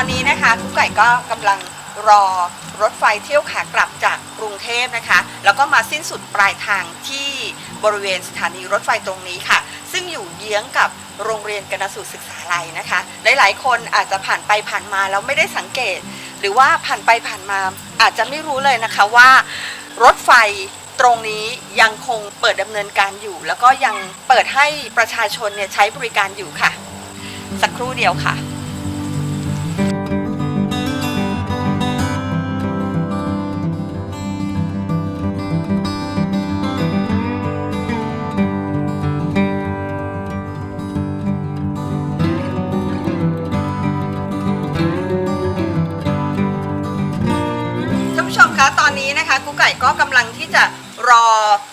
อนนี้นะคะกุ๊กไก่ก็กำลังรอรถไฟเที่ยวขากลับจากกรุงเทพนะคะ แล้วก็มาสิ้นสุดปลายทางที่บริเวณสถานีรถไฟตรงนี้ค่ะ ซึ่งอยู่เยื้องกับโรงเรียนกนสูตรศึกษาลัยนะคะ หลายๆ คนอาจจะผ่านไปผ่านมาแล้วไม่ได้สังเกต หรือว่าผ่านไปผ่านมาอาจจะไม่รู้เลยนะคะว่ารถไฟตรงนี้ยังคงเปิดดำเนินการอยู่ แล้วก็ยังเปิดให้ประชาชนเนี่ยใช้บริการอยู่ค่ะ สักครู่เดียวค่ะ จะรอ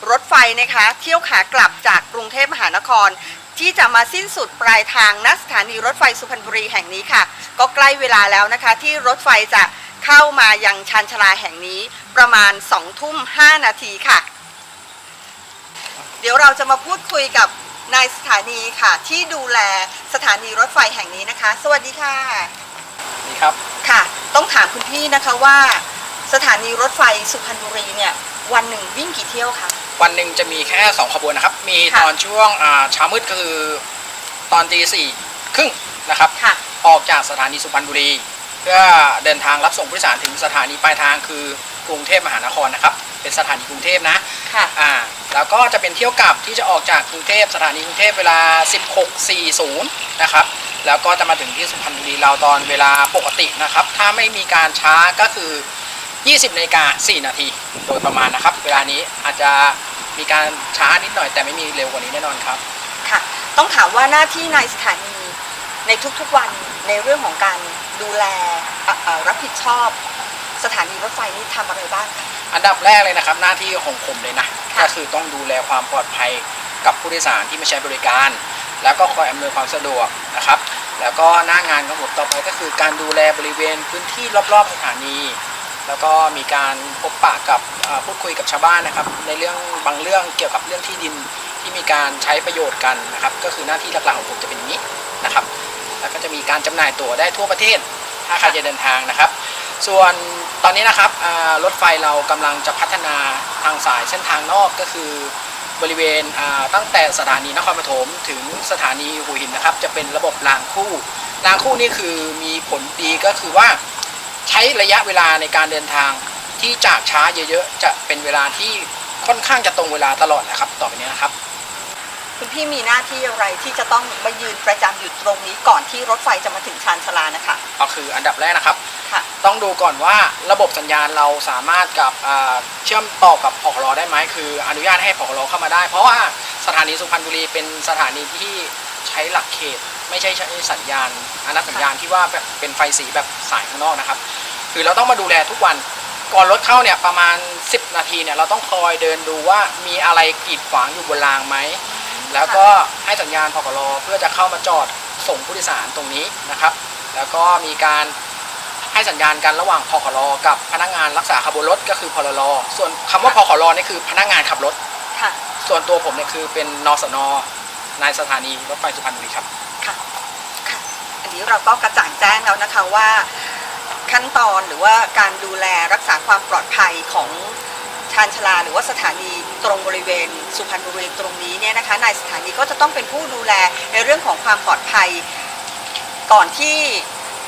รถไฟนะคะ เที่ยวขากลับจากกรุงเทพมหานคร ที่จะมาสิ้นสุดปลายทางณสถานีรถไฟสุพรรณบุรีแห่งนี้ค่ะ ก็ใกล้เวลาแล้วนะคะ ที่รถไฟจะเข้ามายังชานชาลาแห่งนี้ประมาณ2ทุ่ม5นาทีค่ะ เดี๋ยวเราจะมาพูดคุยกับนายสถานีค่ะ ที่ดูแลสถานีรถไฟแห่งนี้นะคะ สวัสดีค่ะ นี่ครับ ค่ะ ต้องถามคุณพี่นะคะว่า สถานีรถไฟสุพรรณบุรีเนี่ยวันหนึ่งวิ่งกี่เที่ยวคะ วันหนึ่งจะมีแค่ 2 ขบวนนะครับ มีค่ะตอนช่วงอ่าเช้ามืดก็คือตอนตีสี่ครึ่งนะครับค่ะออกจากสถานีสุพรรณบุรี เพื่อเดินทางรับส่งผู้โดยสารถึงสถานีปลายทางคือกรุงเทพมหานครนะครับ เป็นสถานีกรุงเทพนะค่ะอ่าแล้วก็จะเป็นเที่ยวกลับที่จะออกจากกรุงเทพสถานีกรุงเทพเวลา 16.40 นะครับ แล้วก็จะมาถึงที่สุพรรณบุรีเราตอนเวลาปกตินะครับ ถ้าไม่มีการช้าก็คือ 20นาฬิกา4นาทีโดยประมาณนะครับ เวลานี้อาจจะมีการช้านิดหน่อยแต่ไม่มีเร็วกว่านี้แน่นอนครับ ค่ะ ต้องถามว่าหน้าที่นายสถานีในทุกๆวันในเรื่องของการดูแลอะอะรับผิดชอบสถานีรถไฟนี่ทำอะไรบ้างคะ อันดับแรกเลยนะครับ หน้าที่ของผมเลยนะ ค่ะ ก็คือต้องดูแลความปลอดภัยกับผู้โดยสารที่มาใช้บริการ แล้วก็คอยอำนวยความสะดวกนะครับ แล้วก็หน้างานของผมต่อไปก็คือการดูแลบริเวณพื้นที่รอบๆสถานี แล้วก็มีการพบปะกับพูดคุยกับชาวบ้านนะครับ ในเรื่องบางเรื่องเกี่ยวกับเรื่องที่ดินที่มีการใช้ประโยชน์กันนะครับ ก็คือหน้าที่หลักๆของผมจะเป็นอย่างนี้นะครับ แล้วก็จะมีการจำหน่ายตั๋วได้ทั่วประเทศ ถ้าใครจะเดินทางนะครับ ส่วนตอนนี้นะครับรถไฟเรากำลังจะพัฒนาทางสายเส้นทางนอกก็คือบริเวณตั้งแต่สถานีนครปฐมถึงสถานีหัวหินนะครับ จะเป็นระบบรางคู่รางคู่นี่คือมีผลดีก็คือว่า ใช้ระยะเวลาในการเดินทางที่จากช้าเยอะๆ จะเป็นเวลาที่ค่อนข้างจะตรงเวลาตลอดนะครับ ต่อไปนี้นะครับ คุณพี่มีหน้าที่อะไรที่จะต้องมายืนประจำอยู่ตรงนี้ก่อนที่รถไฟจะมาถึงชานชาลานะคะก็คืออันดับแรกนะครับค่ะต้องดูก่อนว่าระบบสัญญาณเราสามารถกับอ่าเชื่อมต่อกับพกรได้ไหมคืออนุญาตให้พกรเข้ามาได้ เพราะว่าสถานีสุพรรณบุรีเป็นสถานีที่ใช้หลักเขต ไม่ใช่ใช้สัญญาณอนัตสัญญาณที่ว่าแบบเป็นไฟสีแบบสายข้างนอกนะครับ คือเราต้องมาดูแลทุกวันก่อนรถเข้าเนี่ยประมาณ 10 นาทีเนี่ยเราต้องคอยเดินดูว่ามีอะไรกีดขวางอยู่บนรางไหมแล้วก็ให้สัญญาณพกรเพื่อจะเข้ามาจอดส่งผู้โดยสารตรงนี้นะครับ แล้วก็มีการให้สัญญาณกันระหว่างพกรกับพนักงานรักษาขบวนรถก็คือพลรส่วนคำว่าพกรนี่คือพนักงานขับรถค่ะส่วนตัวผมเนี่ยคือเป็นนสนนายสถานีรถไฟสุพรรณบุรีครับค่ะค่ะอั นี้เราก็กระจ่างแจ้งแล้วนะคะว่าขั้นตอนหรือว่าการดูแลรักษาความปลอดภัยของชานชาลาหรือว่าสถานีตรงบริเวณสุพรรณบุรีตรงนี้เนี่ยนะคะนายสถานีก็จะต้องเป็นผู้ดูแลในเรื่องของความปลอดภัย ก่อนที่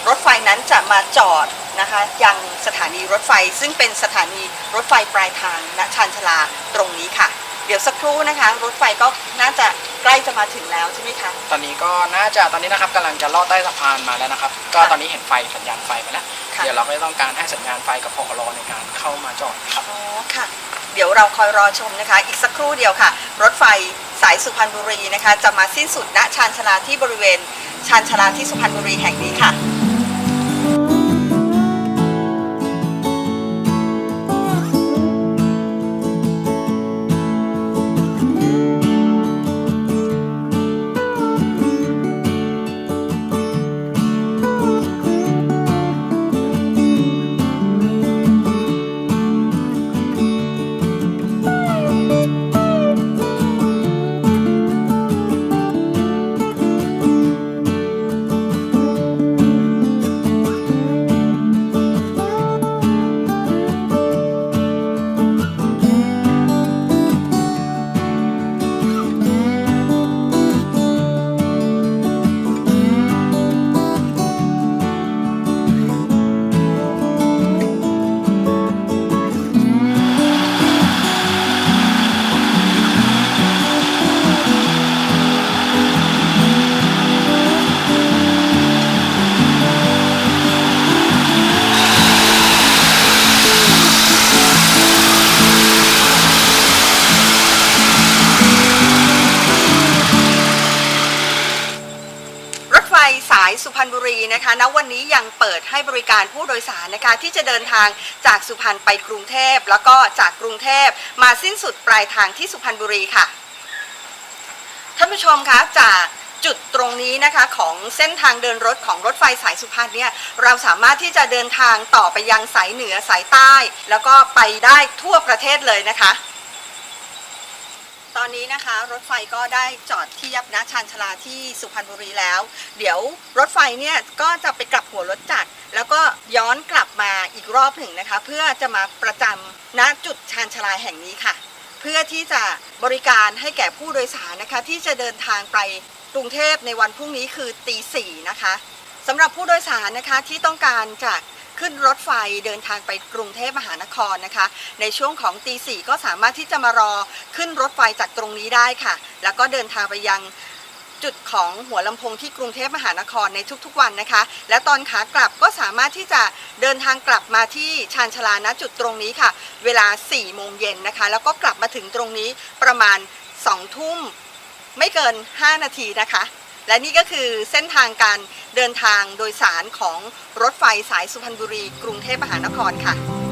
รถไฟนั้นจะมาจอดนะคะยังสถานีรถไฟซึ่งเป็นสถานีรถไฟปลายทางณชานชาลาตรงนี้ค่ะ เดี๋ยวสักครู่นะคะ รถไฟก็น่าจะใกล้จะมาถึงแล้วใช่ไหมคะ ตอนนี้ก็น่าจะตอนนี้นะครับกำลังจะลอดใต้สะพานมาแล้วนะครับ ก็ค่ะตอนนี้เห็นไฟสัญญาณไฟไปแล้ว ค่ะ เดี๋ยวเราก็จะต้องการให้สัญญาณไฟกับพกรในการเข้ามาจอดนะครับ อ๋อค่ะ เดี๋ยวเราคอยรอชมนะคะ อีกสักครู่เดียวค่ะ รถไฟสายสุพรรณบุรีนะคะ จะมาสิ้นสุดณชานชาลาที่บริเวณชานชาลาที่สุพรรณบุรีแห่งนี้ค่ะายสุพรรณบุรีนะคะณวันนี้ยังเปิดให้บริการผู้โดยสารนะคะที่จะเดินทางจากสุพรรณไปกรุงเทพ แล้วก็จากกรุงเทพมาสิ้นสุดปลายทางที่สุพรรณบุรีค่ะท่านผู้ชมคะจากจุดตรงนี้นะคะของเส้นทางเดินรถของรถไฟสายสุพรรณเนี่ยเราสามารถที่จะเดินทางต่อไปยังสายเหนือสายใต้ แล้วก็ไปได้ทั่วประเทศเลยนะคะ ตอนนี้นะคะรถไฟก็ได้จอดที่ยับนะชานชาลาที่สุพรรณบุรีแล้ว เดี๋ยวรถไฟเนี่ยก็จะไปกลับหัวรถจักรแล้วก็ย้อนกลับมาอีกรอบหนึ่งนะคะ เพื่อจะมาประจำณจุดชานชาลาแห่งนี้ค่ะ เพื่อที่จะบริการให้แก่ผู้โดยสารนะคะ ที่จะเดินทางไปกรุงเทพในวันพรุ่งนี้คือตีสี่นะคะสำหรับผู้โดยสารนะคะที่ต้องการจะ ขึ้นรถไฟเดินทางไปกรุงเทพมหานครนะคะ ในช่วงของตีสี่ก็สามารถที่จะมารอขึ้นรถไฟจากตรงนี้ได้ค่ะ แล้วก็เดินทางไปยังจุดของหัวลำโพงที่กรุงเทพมหานครในทุกๆวันนะคะ และตอนขากลับก็สามารถที่จะเดินทางกลับมาที่ชานชาลาณจุดตรงนี้ค่ะ เวลา4โมงเย็นนะคะ แล้วก็กลับมาถึงตรงนี้ประมาณ2ทุ่มไม่เกิน 5 นาทีนะคะ และนี่ก็คือเส้นทางการเดินทางโดยสารของรถไฟสายสุพรรณบุรี กรุงเทพมหานครค่ะ